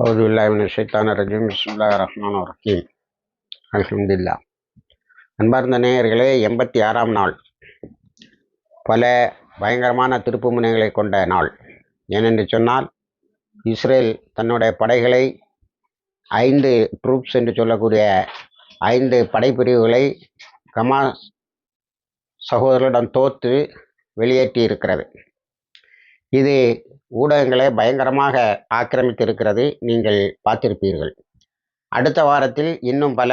أعوذ بالله من الشيطان الرجيم بسم الله الرحمن الرحيم அல்ஹம்துலில்லா அன்பார்ந்த நேயர்களே எண்பத்தி ஆறாம் நாள் பல பயங்கரமான திருப்பு முனைகளை கொண்ட நாள் ஏனென்று சொன்னால் இஸ்ரேல் தன்னுடைய படைகளை ஐந்து ட்ரூப்ஸ் என்று சொல்லக்கூடிய ஐந்து படைப்பிரிவுகளை கமா சகோதரரிடம் தோற்று வெளியேற்றி இருக்கிறது இது ஊடகங்களை பயங்கரமாக ஆக்கிரமித்திருக்கிறது நீங்கள் பார்த்திருப்பீர்கள். அடுத்த வாரத்தில் இன்னும் பல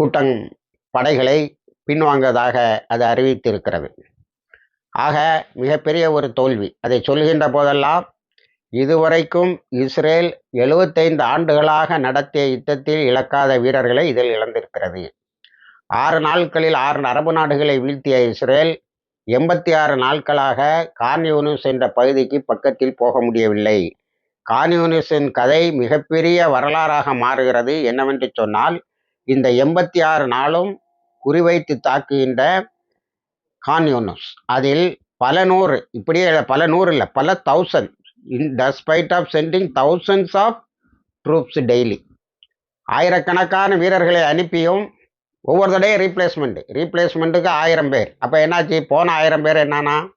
கூட்டங் படைகளை பின்வாங்குவதாக அது அறிவித்திருக்கிறது. ஆக மிகப்பெரிய ஒரு தோல்வி. அதை சொல்கின்ற போதெல்லாம் இதுவரைக்கும் இஸ்ரேல் எழுபத்தைந்து ஆண்டுகளாக நடத்திய யுத்தத்தில் இழக்காத வீரர்களை இதில் இழந்திருக்கிறது. ஆறு நாட்களில் ஆறு அரபு நாடுகளை வீழ்த்திய இஸ்ரேல் எண்பத்தி ஆறு நாட்களாக கார்னியூனிஸ் என்ற பகுதிக்கு பக்கத்தில் போக முடியவில்லை. கார்னியூனிஸின் கதை மிகப்பெரிய வரலாறாக மாறுகிறது. என்னவென்று சொன்னால் இந்த எண்பத்தி ஆறு நாளும் குறிவைத்து தாக்குகின்ற கான்யூனிஸ் அதில் பல நூறு இப்படியே பல நூறு இல்லை பல thousand in despite of sending thousands of troops daily ஆயிரக்கணக்கான வீரர்களை அனுப்பியும் ஒவ்வொரு தடையும் ரீப்ளேஸ்மெண்ட் ரீப்ளேஸ்மெண்ட்டுக்கு ஆயிரம் பேர். அப்போ என்னாச்சு? போன ஆயிரம் பேர் என்னன்னா?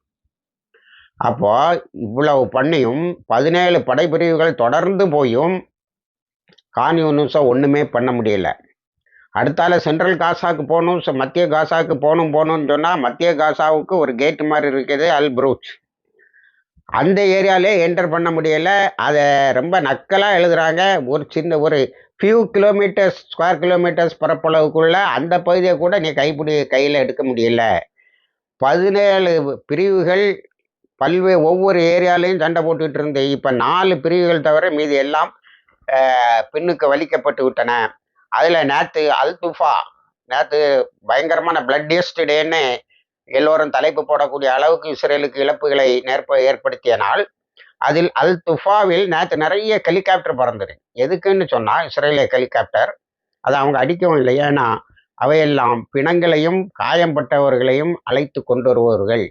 அப்போது இவ்வளவு பண்ணியும் பதினேழு படைப்பிரிவுகள் தொடர்ந்து போயும் கான்யூனிஸை ஒன்றுமே பண்ண முடியல. அடுத்தால சென்ட்ரல் காசாவுக்கு போகணும் மத்திய காசாவுக்கு போகணும் போகணும்னு சொன்னால் மத்திய காசாவுக்கு ஒரு கேட் மாதிரி இருக்குது அல் ப்ரூச் அந்த ஏரியாலே என்டர் பண்ண முடியல. அதை ரொம்ப நக்கலாக எழுதுகிறாங்க ஒரு சின்ன ஒரு ஃபியூ கிலோமீட்டர்ஸ் ஸ்கொயர் கிலோமீட்டர்ஸ் பரப்பளவுக்குள்ள அந்த பகுதியை கூட நீ கைப்பிடி கையில் எடுக்க முடியல. பதினேழு பிரிவுகள் பல்வே ஒவ்வொரு ஏரியாலையும் சண்டை போட்டுக்கிட்டு இருந்து இப்போ நாலு பிரிவுகள் தவிர மீதி எல்லாம் பின்னுக்கு வலிக்கப்பட்டு விட்டன. அதில் நேற்று அல் துஃபா நேற்று பயங்கரமான பிளட்டியஸ்ட் டேன்னு எல்லோரும் தலைப்பு போடக்கூடிய அளவுக்கு இஸ்ரேலுக்கு இழப்புகளை நேர்ப்ப ஏற்படுத்திய நாள். அதில் அல் துஃபாவில் நேற்று நிறைய ஹெலிகாப்டர் பறந்தது. எதுக்குன்னு சொன்னால் இஸ்ரேலிய ஹெலிகாப்டர் அதை அவங்க அடிக்கவும் இல்லை. ஏன்னா அவையெல்லாம் பிணங்களையும் காயம்பட்டவர்களையும் அழைத்து கொண்டு வருபவர்கள்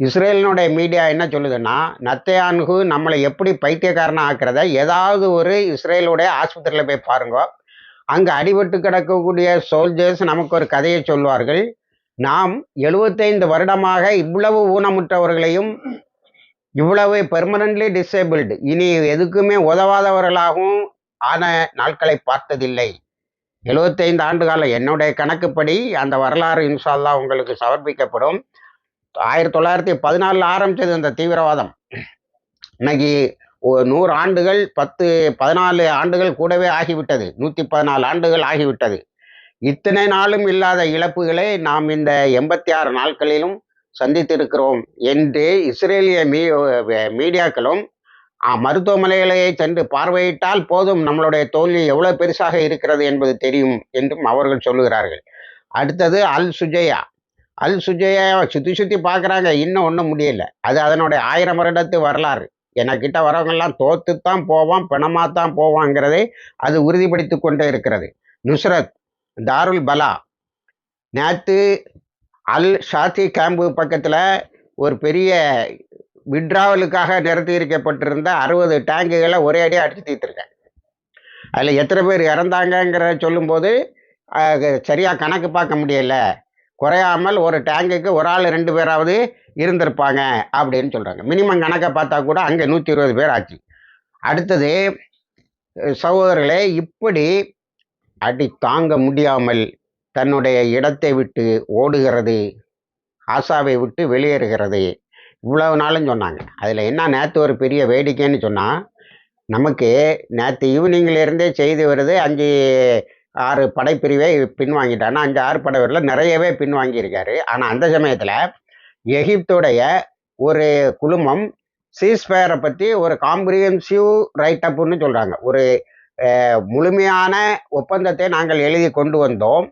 இஸ்ரேலினுடைய மீடியா என்ன சொல்லுதுன்னா நத்தையான்கு நம்மளை எப்படி பைத்தியக்காரனாக ஆக்கிறத ஏதாவது ஒரு இஸ்ரேலுடைய ஆஸ்பத்திரியில் போய் பாருங்க. அங்கே அடிபட்டு கிடக்கக்கூடிய சோல்ஜர்ஸ் நமக்கு ஒரு கதையை சொல்வார்கள். நாம் எழுபத்தைந்து வருடமாக இவ்வளவு ஊனமுற்றவர்களையும் இவ்வளவு பெர்மனன்ட்லி டிசேபிள்டு இனி எதுக்குமே உதவாதவர்களாகவும் ஆன நாட்களை பார்த்ததில்லை. எழுபத்தைந்து ஆண்டு காலம் என்னுடைய கணக்குப்படி அந்த வரலாறு இன்ஷால்லா உங்களுக்கு சமர்ப்பிக்கப்படும். ஆயிரத்தி தொள்ளாயிரத்தி பதினாலில் ஆரம்பித்தது அந்த தீவிரவாதம். இன்னைக்கு நூறு ஆண்டுகள் பத்து பதினாலு ஆண்டுகள் கூடவே ஆகிவிட்டது. நூற்றி பதினாலு ஆண்டுகள் ஆகிவிட்டது. இத்தனை நாளும் இல்லாத இழப்புகளை நாம் இந்த எண்பத்தி ஆறு நாட்களிலும் சந்தித்திருக்கிறோம் என்று இஸ்ரேலிய மீ மீடியாக்களும் மருத்துவமனைகளையே சென்று பார்வையிட்டால் போதும் நம்மளுடைய தோல்வி எவ்வளவு பெருசாக இருக்கிறது என்பது தெரியும் என்றும் அவர்கள் சொல்லுகிறார்கள். அடுத்தது அல் சுஜயா. அல் சுஜயாவை சுற்றி சுற்றி பார்க்குறாங்க இன்னும் ஒன்றும் முடியல. அது அதனுடைய ஆயிரம் வருடத்து வரலாறு. எனக்கிட்ட வரவங்கெல்லாம் தோத்து தான் போவான் பிணமாக தான் போவாங்கிறதை அது உறுதிப்படுத்தி கொண்டே இருக்கிறது. நுஸ்ரத் தாருல் பலா. நேற்று அல் ஷாத்தி கேம்பு பக்கத்தில் ஒரு பெரிய விட்ராவலுக்காக நிறுத்தி இருக்கப்பட்டிருந்த அறுபது டேங்குகளை ஒரே அடியாக அடித்து தீர்த்துருக்கேன் அதில் எத்தனை பேர் இறந்தாங்கங்கிறத சொல்லும்போது சரியாக கணக்கு பார்க்க முடியல. குறையாமல் ஒரு டேங்குக்கு ஒரு ஆள் ரெண்டு பேராவது இருந்திருப்பாங்க அப்படின்னு சொல்கிறாங்க மினிமம் கணக்கை பார்த்தா கூட அங்கே நூற்றி இருபது பேர் ஆச்சு. அடுத்தது சகோதரர்களே இப்படி அடி தாங்க முடியாமல் தன்னுடைய இடத்தை விட்டு ஓடுகிறது. ஆசாவை விட்டு வெளியேறுகிறது. இவ்வளவு நாளும் சொன்னாங்க. அதில் என்ன நேற்று ஒரு பெரிய வேடிக்கைன்னு சொன்னால் நமக்கு நேற்று ஈவினிங்லேருந்தே செய்தி வருது. அஞ்சு ஆறு படைப்பிரிவை பின்வாங்கிட்டானா அஞ்சு ஆறு படைப்பிரிவில் நிறையவே பின்வாங்கியிருக்காரு. ஆனால் அந்த சமயத்தில் எகிப்துடைய ஒரு குழுமம் சீஸ்ஃபயரை பற்றி ஒரு காம்ப்ரிஹென்சிவ் ரைட் அப்னு சொல்கிறாங்க ஒரு முழுமையான ஒப்பந்தத்தை நாங்கள் எழுதி கொண்டு வந்தோம்.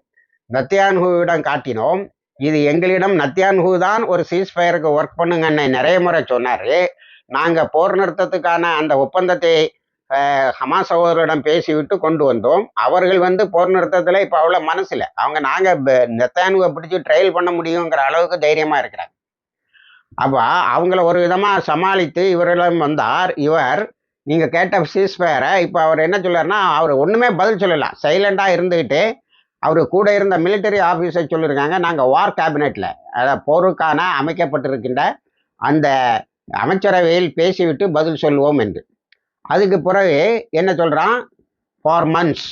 நத்தியான்ஹுவிடம் காட்டினோம். இது எங்களிடம் நத்தியான்ஹு தான் ஒரு சீஸ்ஃபயருக்கு ஒர்க் பண்ணுங்கன்னு நிறைய முறை சொன்னார். நாங்கள் போர் நிறுத்தத்துக்கான அந்த ஒப்பந்தத்தை ஹமாஸ் அவர்களிடம் பேசிவிட்டு கொண்டு வந்தோம். அவர்கள் வந்து போர் நிறுத்தத்தில் இப்போ அவ்வளோ மனசில். அவங்க நாங்கள் நெத்தானுவை பிடிச்சி ட்ரையல் பண்ண முடியுங்கிற அளவுக்கு தைரியமாக இருக்கிறாங்க. அப்போ அவங்கள ஒரு விதமாக சமாளித்து இவரிடம் வந்தார். இவர் நீங்கள் கேட்ட சீஸ்ஃபயரை இப்போ அவர் என்ன சொல்லார்னா அவர் ஒன்றுமே பதில் சொல்லலாம் சைலண்டாக இருந்துக்கிட்டு அவர் கூட இருந்த மிலிட்டரி ஆஃபீஸர் சொல்லியிருக்காங்க நாங்கள் வார் கேபினெட்டில் அதாவது போருக்கான அமைக்கப்பட்டிருக்கின்ற அந்த அமைச்சரவையில் பேசிவிட்டு பதில் சொல்லுவோம் என்று. அதுக்கு பிறகு என்ன சொல்கிறான் ஃபார் மந்த்ஸ்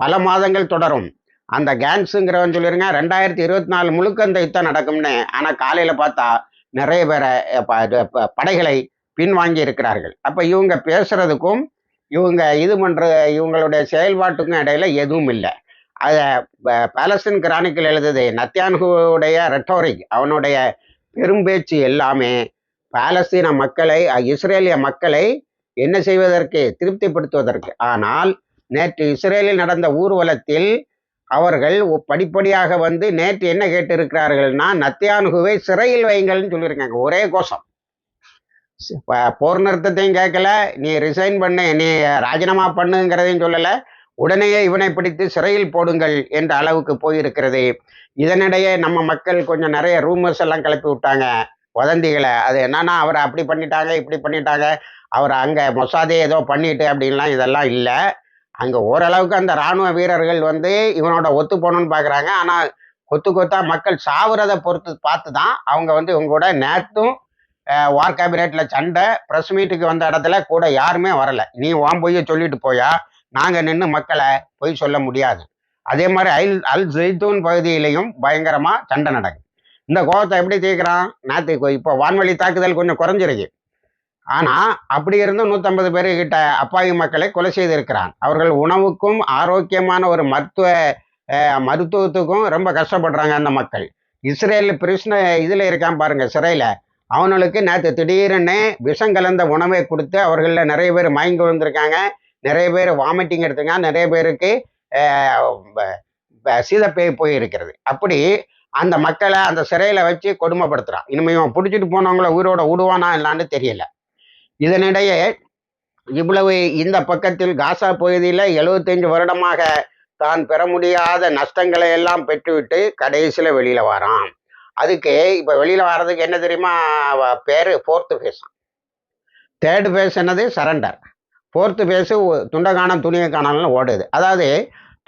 பல மாதங்கள் தொடரும். அந்த கேன்ஸுங்கிறவன் சொல்லிருங்க ரெண்டாயிரத்தி இருபத்தி நாலு முழுக்க அந்த யுத்தம் நடக்கும்னு ஆனால் காலையில் பார்த்தா நிறைய பேரை படைகளை பின்வாங்கி இருக்கிறார்கள். அப்போ இவங்க பேசுறதுக்கும் இவங்க இது பண்ணுற இவங்களுடைய செயல்பாட்டுக்கும் இடையில எதுவும் இல்லை. அதை பாலஸ்தீன் கிரானிக்கல் எழுதுது. நத்தியான்குடைய ரெட்டோரிக் அவனுடைய பெரும்பேச்சு எல்லாமே பாலஸ்தீன மக்களை இஸ்ரேலிய மக்களை என்ன செய்வதற்கு திருப்திப்படுத்துவதற்கு. ஆனால் நேற்று இஸ்ரேலில் நடந்த ஊர்வலத்தில் அவர்கள் படிப்படியாக வந்து நேற்று என்ன கேட்டிருக்கிறார்கள்னா நத்தியானுகுவை சிறையில் வைங்கள்னு சொல்லியிருக்காங்க. ஒரே கோஷம். போர் நிறுத்தத்தையும் கேட்கல நீ ரிசைன் பண்ணு நீ ராஜினாமா பண்ணுங்கிறதையும் சொல்லலை. உடனேயே இவனை பிடித்து சிறையில் போடுங்கள் என்ற அளவுக்கு போயிருக்கிறது. இதனிடையே நம்ம மக்கள் கொஞ்சம் நிறைய ரூமர்ஸ் எல்லாம் கிளப்பி விட்டாங்க. வதந்திகளை. அது என்னன்னா அவரை அப்படி பண்ணிட்டாங்க இப்படி பண்ணிட்டாங்க. அவர் அங்கே மொசாதே ஏதோ பண்ணிட்டு அப்படின்லாம் இதெல்லாம் இல்லை. அங்கே ஓரளவுக்கு அந்த இராணுவ வீரர்கள் வந்து இவனோட ஒத்து போகணும்னு பார்க்குறாங்க ஆனால் கொத்து கொத்தா மக்கள் சாவுறதை பொறுத்து பார்த்து தான் அவங்க வந்து இவங்க கூட நேற்றும் வார் கேபினெட்டில் சண்டை ப்ரெஸ் மீட்டுக்கு வந்த இடத்துல கூட யாருமே வரலை. நீ வான் சொல்லிட்டு போயா? நாங்கள் நின்று மக்களை பொய் சொல்ல முடியாது. அதே மாதிரி அல் அல் ஜெய்தூன் பகுதியிலையும் பயங்கரமாக சண்டை நடக்குது. இந்த கோபத்தை எப்படி தீர்க்கிறான்? நேற்று இப்போ வான்வழி தாக்குதல் கொஞ்சம் குறைஞ்சிருக்கு. ஆனால் அப்படி இருந்தும் நூற்றம்பது பேர் கிட்ட அப்பாவி மக்களை கொலை செய்திருக்கிறான். அவர்கள் உணவுக்கும் ஆரோக்கியமான ஒரு மருத்துவ மருத்துவத்துக்கும் ரொம்ப கஷ்டப்படுறாங்க அந்த மக்கள். இஸ்ரேல் பிரச்சனை இதில் இருக்கான் பாருங்க சிறையில். அவனுக்கு நேற்று திடீர்னு விஷம் கலந்த உணவை கொடுத்து அவர்களில் நிறைய பேர் மயங்கி வந்திருக்காங்க நிறைய பேர் வாமிட்டிங் எடுத்துங்க நிறைய பேருக்கு அஹ், சீதப்பேய் போயிருக்கிறது. அப்படி அந்த மக்களை அந்த சிறையில் வச்சு கொடுமைப்படுத்துகிறான் இனிமே இவன் பிடிச்சிட்டு போனவங்கள உயிரோட விடுவானா இல்லான்னு தெரியல. இதனிடையே இவ்வளவு இந்த பக்கத்தில் காசா பகுதியில் 75 வருடமாக தான் பெற முடியாத நஷ்டங்களை எல்லாம் பெற்றுவிட்டு கடைசியில் வெளியில் வரான். அதுக்கு இப்போ வெளியில் வர்றதுக்கு என்ன தெரியுமா? பேர் பேரு ஃபோர்த்து ஃபேஸ் தேர்டு ஃபேஸ் என்னது? சரண்டர் ஃபோர்த்து துண்டை காணம் துணியை காணாலும் ஓடுது. அதாவது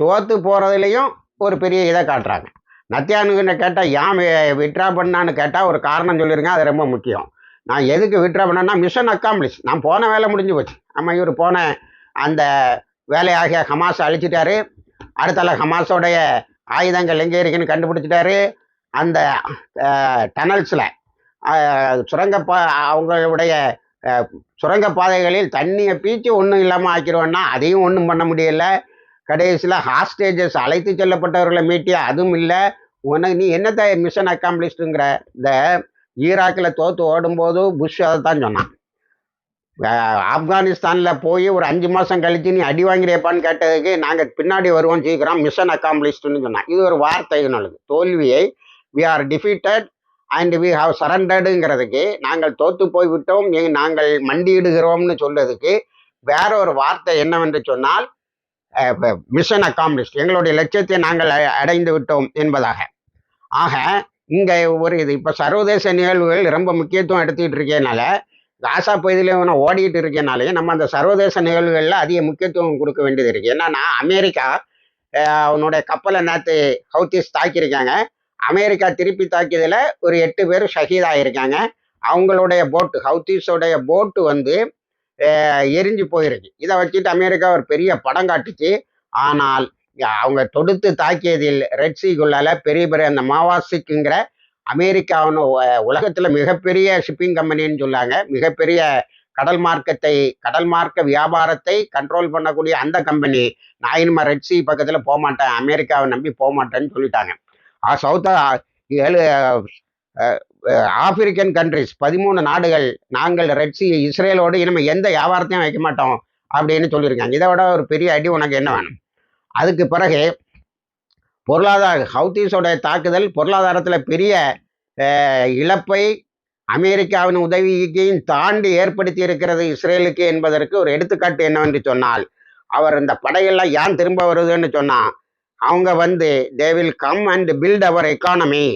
தோத்து போகிறதுலையும் ஒரு பெரிய இதை காட்டுறாங்க. நத்தியானுங்கிட்ட கேட்டால் ஏன் விட்ரா பண்ணான்னு கேட்டால் ஒரு காரணம் சொல்லியிருங்க அது ரொம்ப முக்கியம். நான் எதுக்கு விட்ரா பண்ணேன்னா மிஷன் அக்காம்ப்ளிஷ் நான் போன வேலை முடிஞ்சு போச்சு. நம்ம இவர் போன அந்த வேலையாகிய ஹமாஸ் அழிச்சிட்டாரு. அடுத்தால ஹமாஸோடைய ஆயுதங்கள் எங்கே இருக்குன்னு கண்டுபிடிச்சிட்டாரு. அந்த டனல்ஸில் சுரங்கப்பா அவங்களுடைய சுரங்கப்பாதைகளில் தண்ணியை பீச்சு ஒன்றும் இல்லாமல் ஆக்கிடுவோன்னா அதையும் ஒன்றும் பண்ண முடியல. கடைசியில் ஹாஸ்டேஜஸ் அழைத்து செல்லப்பட்டவர்களை மீட்டியா? அதுவும் இல்லை. உனக்கு நீ என்னத்தை மிஷன் அக்காம்ப்ளிஷ்டுங்கிற இந்த ஈராக்கில் தோற்று ஓடும்போது புஷ் அதை தான் சொன்னான் ஆப்கானிஸ்தானில் போய் ஒரு அஞ்சு மாதம் கழித்து நீ அடி வாங்கிறியப்பான்னு கேட்டதுக்கு நாங்கள் பின்னாடி வருவோம் சீக்கிரம் மிஷன் அக்காம்ப்ளிஷ்டுன்னு சொன்னான். இது ஒரு வார்த்தை நல்லது தோல்வியை we are defeated and we have சரண்டடுங்கிறதுக்கு நாங்கள் தோத்து போய் விட்டோம் நாங்கள் மண்டியிடுகிறோம்னு சொல்றதுக்கு வேற ஒரு வார்த்தை என்னவென்று சொன்னால் மிஷன் அக்காம்ப்ளிஷ்ட் எங்களுடைய லட்சியத்தை நாங்கள் அ- அடைந்து விட்டோம் என்பதாக. ஆக இங்கே ஒரு இது இப்போ சர்வதேச நிகழ்வுகள் ரொம்ப முக்கியத்துவம் எடுத்துக்கிட்டு இருக்கனால காசா பகுதியில் இவனை ஓடிட்டு இருக்கனாலே நம்ம அந்த சர்வதேச நிகழ்வுகளில் அதிக முக்கியத்துவம் கொடுக்க வேண்டியது இருக்கு. என்னன்னா அமெரிக்கா அவனுடைய கப்பலை நேற்று ஹவுத்திஸ் தாக்கியிருக்காங்க. அமெரிக்கா திருப்பி தாக்கியதில் ஒரு எட்டு பேர் ஷஹீதாயிருக்காங்க. அவங்களுடைய போட்டு ஹவுத்தீஸோடைய போட்டு வந்து எரிஞ்சு போயிருக்கு. இதை வச்சுட்டு அமெரிக்கா ஒரு பெரிய படம் காட்டுச்சு. ஆனால் அவங்க தொடுத்து தாக்கியதில் ரெட்சிக்குள்ளால பெரிய பெரிய அந்த மாவாசிக்குங்கிற அமெரிக்காவின் உலகத்தில் மிகப்பெரிய ஷிப்பிங் கம்பெனின்னு சொல்லாங்க. மிகப்பெரிய கடல் மார்க்கத்தை கடல் மார்க்க வியாபாரத்தை கண்ட்ரோல் பண்ணக்கூடிய அந்த கம்பெனி நான் இனிமே ரெட்ஸி பக்கத்தில் போக மாட்டேன் அமெரிக்காவை நம்பி போக மாட்டேன்னு சொல்லிட்டாங்க. சவுத் ஏழு ஆப்பிரிக்கன் கண்ட்ரிஸ் பதிமூணு நாடுகள் நாங்கள் ரெட்சி இஸ்ரேலோடு இனிமேல் எந்த வியாபாரத்தையும் வைக்க மாட்டோம் அப்படின்னு சொல்லியிருக்காங்க. இதை விட ஒரு பெரிய அடி உனக்கு என்ன வேணும்? அதுக்கு பிறகு பொருளாதார ஹவுத்தீஸோடைய தாக்குதல் பொருளாதாரத்தில் பெரிய இழப்பை அமெரிக்காவின் உதவியையும் தாண்டி ஏற்படுத்தி இருக்கிறது இஸ்ரேலுக்கு என்பதற்கு ஒரு எடுத்துக்காட்டு என்னவென்று சொன்னால் அவர் இந்த படையெல்லாம் ஏன் திரும்ப வருதுன்னு சொன்னால் அவங்க வந்து they will come and build our economy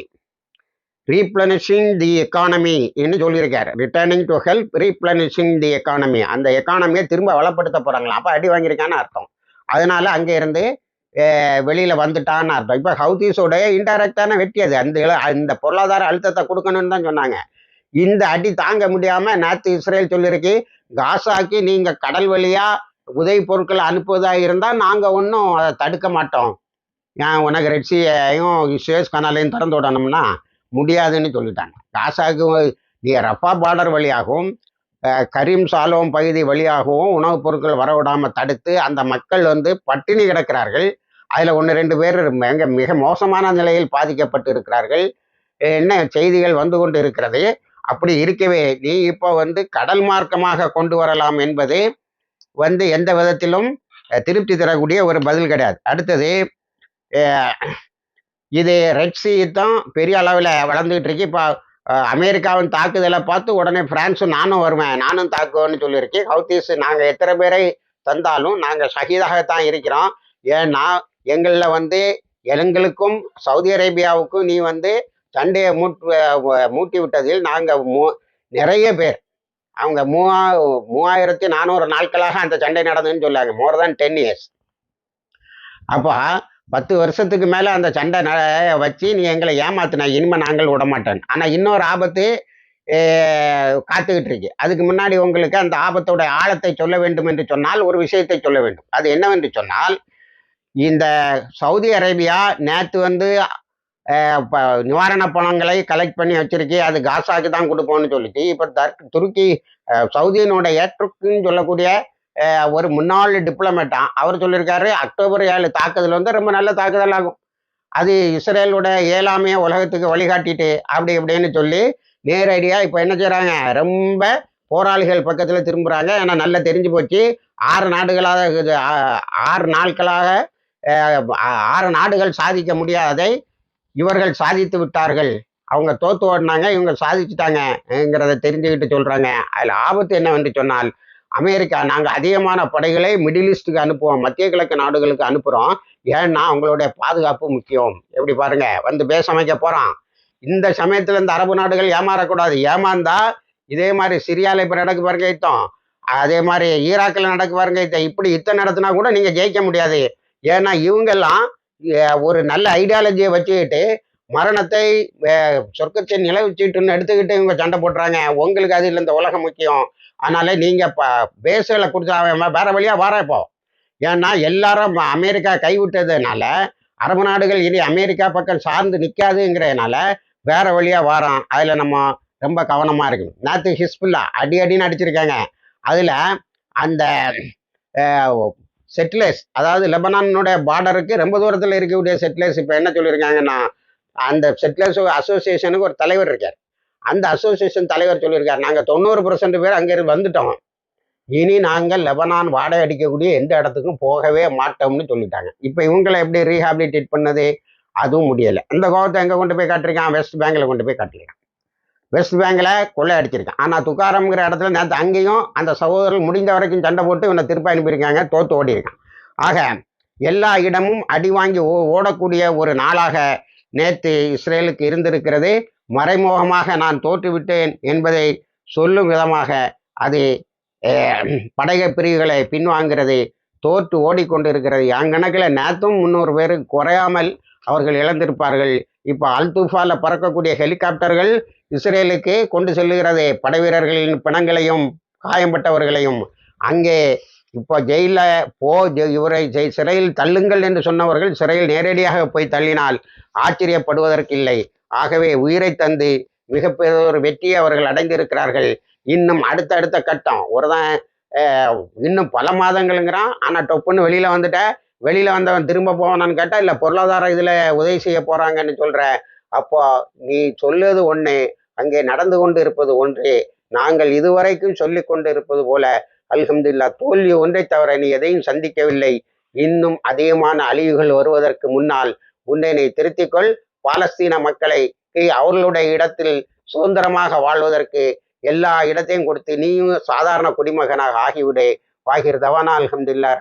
replenishing the economy என்று சொல்லியிருக்காரு. Returning to help replenishing the economy அந்த எக்கானமியை திரும்ப வளப்படுத்த போகிறாங்களாம் அப்போ அடி வாங்கியிருக்கான்னு அர்த்தம். அதனால அங்கே இருந்து வெளியில் வந்துட்டான்னு அர்த்தம். இப்போ ஹவுதீஸோடைய இன்டைரக்டான வெற்றி அது. அந்த இந்த பொருளாதார அழுத்தத்தை கொடுக்கணும்னு தான் சொன்னாங்க. இந்த அடி தாங்க முடியாமல் நேற்று இஸ்ரேல் சொல்லியிருக்கு காசாக்கு நீங்கள் கடல் வழியாக உதவி பொருட்களை அனுப்புவதாக இருந்தால் நாங்கள் ஒன்றும் அதை தடுக்க மாட்டோம். ஏன் உனக்கு ரெட்சியையும் சுயஸ் கனாலையும் திறந்து விடணும்னா முடியாதுன்னு சொல்லிட்டாங்க. காசாக்கு நீ ரஃபா பார்டர் வழியாகவும் கரீம் சாலோம் பகுதி வழியாகவும் உணவுப் பொருட்கள் வரவிடாமல் தடுத்து அந்த மக்கள் வந்து பட்டினி கிடக்கிறார்கள். அதில் ஒன்று ரெண்டு பேர் மிக மிக மோசமான நிலையில் பாதிக்கப்பட்டு இருக்கிறார்கள். என்ன செய்திகள் வந்து கொண்டு இருக்கிறது? அப்படி இருக்கவே நீ இப்போ வந்து கடல் மார்க்கமாக கொண்டு வரலாம் என்பது வந்து எந்த விதத்திலும் திருப்தி தரக்கூடிய ஒரு பதில் கிடையாது. அடுத்தது இது ரெட் சீ தான் பெரிய அளவில் வளர்ந்துக்கிட்டு இருக்கு. இப்போ அமெரிக்காவின் தாக்குதலை பார்த்து உடனே பிரான்ஸும் நானும் வருவேன் நானும் தாக்குவேன்னு சொல்லியிருக்கேன் ஹவுத்தீஸ் நாங்கள் எத்தனை பேரை தந்தாலும் நாங்கள் ஷஹீதாகத்தான் இருக்கிறோம். ஏன்னா எங்களில் வந்து எங்களுக்கும் சவுதி அரேபியாவுக்கும் நீ வந்து சண்டையை மூட்டு மூட்டி விட்டதில் நாங்கள் மூ நிறைய பேர். அவங்க மூவா மூவாயிரத்தி நானூறு நாட்களாக அந்த சண்டை நடந்ததுன்னு சொல்லாங்க. மோர் தென் டென் இயர்ஸ் அப்போ பத்து வருஷத்துக்கு மேலே அந்த சண்டை ந வச்சு நீ எங்களை ஏமாத்தின இனிமேல் நாங்கள் விட மாட்டோம் ஆனால் இன்னொரு ஆபத்து காத்துக்கிட்டு இருக்கு. அதுக்கு முன்னாடி உங்களுக்கு அந்த ஆபத்தோட ஆழத்தை சொல்ல வேண்டும் என்று சொன்னால் ஒரு விஷயத்தை சொல்ல வேண்டும். அது என்னவென்று சொன்னால் இந்த சவுதி அரேபியா நேற்று வந்து ப- நிவாரண பணங்களை கலெக்ட் பண்ணி வச்சிருக்கு. அது காசாக்கு தான் கொடுப்போம்னு சொல்லிட்டு இப்போ தர்க் துருக்கி சவுதியினுடைய ட்ருக்குன்னு சொல்லக்கூடிய ஒரு முன்னாள் டிப்ளமேட்டா அவர் சொல்லியிருக்காரு அக்டோபர் ஏழு தாக்குதல் வந்து ரொம்ப நல்ல தாக்குதல் ஆகும். அது இஸ்ரேலோட ஏழாமைய உலகத்துக்கு வழிகாட்டிட்டு அப்படி இப்படின்னு சொல்லி நேரடியாக இப்போ என்ன செய்கிறாங்க ரொம்ப போராளிகள் பக்கத்தில் திரும்புகிறாங்க ஏன்னா நல்லா தெரிஞ்சு போச்சு. ஆறு நாடுகளாக ஆறு நாட்களாக ஆறு நாடுகள் சாதிக்க முடியாததை இவர்கள் சாதித்து விட்டார்கள். அவங்க தோத்து ஓடினாங்க இவங்க சாதிச்சுட்டாங்கங்கிறத தெரிஞ்சுக்கிட்டு சொல்கிறாங்க அதில் ஆபத்து என்னவென்று சொன்னால் அமெரிக்கா நாங்கள் அதிகமான படைகளை மிடில் ஈஸ்ட்டுக்கு அனுப்புவோம். மத்திய கிழக்கு நாடுகளுக்கு அனுப்புகிறோம் ஏன்னா அவங்களுடைய பாதுகாப்பு முக்கியம். எப்படி பாருங்க? வந்து பேச அமைக்க போகிறான் இந்த சமயத்தில் இந்த அரபு நாடுகள் ஏமாறக்கூடாது. ஏமாந்தா இதே மாதிரி சிரியாவில் இப்போ நடக்கு பாருங்க யுத்தம். அதே மாதிரி ஈராக்கில் நடக்கு பாருங்க யுத்தம். இப்படி யுத்தம் நடத்தினா கூட நீங்கள் ஜெயிக்க முடியாது. ஏன்னா இவங்கெல்லாம் ஒரு நல்ல ஐடியாலஜியை வச்சுக்கிட்டு மரணத்தை சொர்க்கத்தை சொர்க்கத்தை நிலவுச்சீட்டுன்னு எடுத்துக்கிட்டு இவங்க சண்டை போடுறாங்க உங்களுக்கு அது இல்லை இந்த உலகம் முக்கியம். அதனால நீங்கள் ப பேசுகளை கொடுத்தா வேற வழியாக வார இப்போ. ஏன்னா எல்லாரும் அமெரிக்கா கைவிட்டதுனால அரபு நாடுகள் இனி அமெரிக்கா பக்கம் சார்ந்து நிற்காதுங்கிறதுனால வேற வழியாக வாரோம் அதில் நம்ம ரொம்ப கவனமாக இருக்கணும். நேற்று ஹிஸ்புல்லா அடி அடின்னு அடிச்சிருக்காங்க. அதில் அந்த செட்டிலர்ஸ் அதாவது லெபனானுடைய பார்டருக்கு ரொம்ப தூரத்தில் இருக்கக்கூடிய செட்டிலர்ஸ் இப்போ என்ன சொல்லியிருக்காங்கன்னா அந்த செட்டிலர்ஸ் அசோசியேஷனுக்கு ஒரு தலைவர் இருக்கார். அந்த அசோசியேஷன் தலைவர் சொல்லியிருக்கார் நாங்கள் தொண்ணூறு பர்சன்ட் பேர் அங்கேருந்து வந்துட்டோம். இனி நாங்கள் லெபனான் வாடகை அடிக்கக்கூடிய எந்த இடத்துக்கும் போகவே மாட்டோம்னு சொல்லிட்டாங்க. இப்போ இவங்களை எப்படி ரீஹாபிலிட்டேட் பண்ணது? அதுவும் முடியலை. இந்த கோபத்தை எங்கே கொண்டு போய் காட்டிருக்கான் வெஸ்ட் பேங்கில் கொண்டு போய் காட்டிருக்கான் வெஸ்ட் பேங்கில் கொள்ளை அடிச்சிருக்கான். ஆனால் துக்காரம்ங்கிற இடத்துல நேற்று அங்கேயும் அந்த சகோதரர்கள் முடிந்த வரைக்கும் சண்டை போட்டு இவனை திருப்பி அனுப்பியிருக்காங்க. தோத்து ஓடியிருக்கான். ஆக எல்லா இடமும் அடி வாங்கி ஓ ஓடக்கூடிய ஒரு நாளாக நேற்று இஸ்ரேலுக்கு இருந்திருக்கிறது மறைமுகமாக நான் தோற்றுவிட்டேன் என்பதை சொல்லும் விதமாக அது அஹ், பிரிவுகளை பின்வாங்கிறது தோற்று ஓடிக்கொண்டிருக்கிறது. என் கணக்கில் நேற்றும் முன்னூறு பேர் குறையாமல் அவர்கள் இழந்திருப்பார்கள். இப்போ அல்துஃபால பறக்கக்கூடிய ஹெலிகாப்டர்கள் இஸ்ரேலுக்கு கொண்டு செல்லுகிறது. படை வீரர்களின் பிணங்களையும் காயம்பட்டவர்களையும். அங்கே இப்போ ஜெயிலில் போ இவரை ஜெய் சிறையில் தள்ளுங்கள் என்று சொன்னவர்கள் சிறையில் நேரடியாக போய் தள்ளினால் ஆச்சரியப்படுவதற்கில்லை. ஆகவே உயிரை தந்து மிகப்பெரிய ஒரு வெற்றியை அவர்கள் அடைந்திருக்கிறார்கள். இன்னும் அடுத்தடுத்த கட்டம். ஒரு தான் இன்னும் பல மாதங்களுங்கிறான். ஆனால் டொப்புன்னு வெளியில் வந்துட்ட. வெளியில் வந்தவன் திரும்ப போவானான்னு கேட்டால் இல்லை பொருளாதார இதில் உதவி செய்ய போகிறாங்கன்னு சொல்கிற அப்போ நீ சொல்லுவது ஒன்று அங்கே நடந்து கொண்டு இருப்பது ஒன்று. நாங்கள் இதுவரைக்கும் சொல்லி கொண்டு இருப்பது போல அல்ஹம்துலில்லா தோல்வி ஒன்றை தவிர நீ எதையும் சந்திக்கவில்லை. இன்னும் அதிகமான அழிவுகள் வருவதற்கு முன்னால் உன்னை நீ திருத்திக்கொள். பாலஸ்தீன மக்களை அவர்களுடைய இடத்தில் சுதந்திரமாக வாழ்வதற்கு எல்லா இடத்தையும் கொடுத்து நீயும் சாதாரண குடிமகனாக ஆகிவிடு. வாகிர் தவானா அல்ஹம்துலில்லா